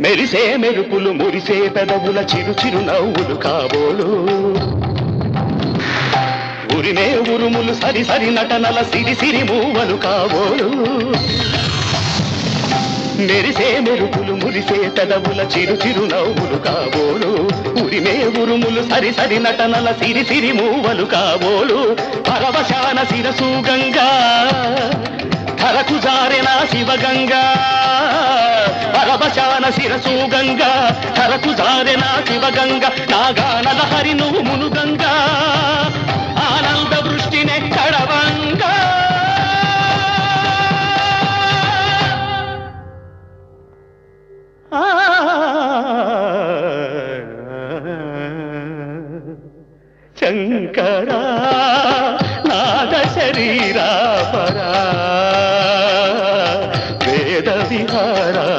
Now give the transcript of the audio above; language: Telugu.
మెరిసే మెరుపులు మురిసే పెదవుల చిరు చిరు నవ్వులు కాబోలు. ఉరిమే ఉరుములు సరి సరి నటనల సిరి సిరి మూవలు కాబోలు. మెరిసే మెరుపులు మురిసే పెదవుల చిరు చిరు నవ్వులు కాబోలు. ఉరిమే ఉరుములు సరి సరి నటనల సిరి సిరి మూవలు కాబోలు. పరవశాన శిరసు గంగా ధరకు జారెన శివగంగా పరబశాన శిరసు గంగ కరకు జారె నా శివగంగ నాగానల హరి నువ్వు మునుగంగ ఆనంద వృష్టినే కడవంగ శంకరా నాద శరీరా పరా వేద విహారా.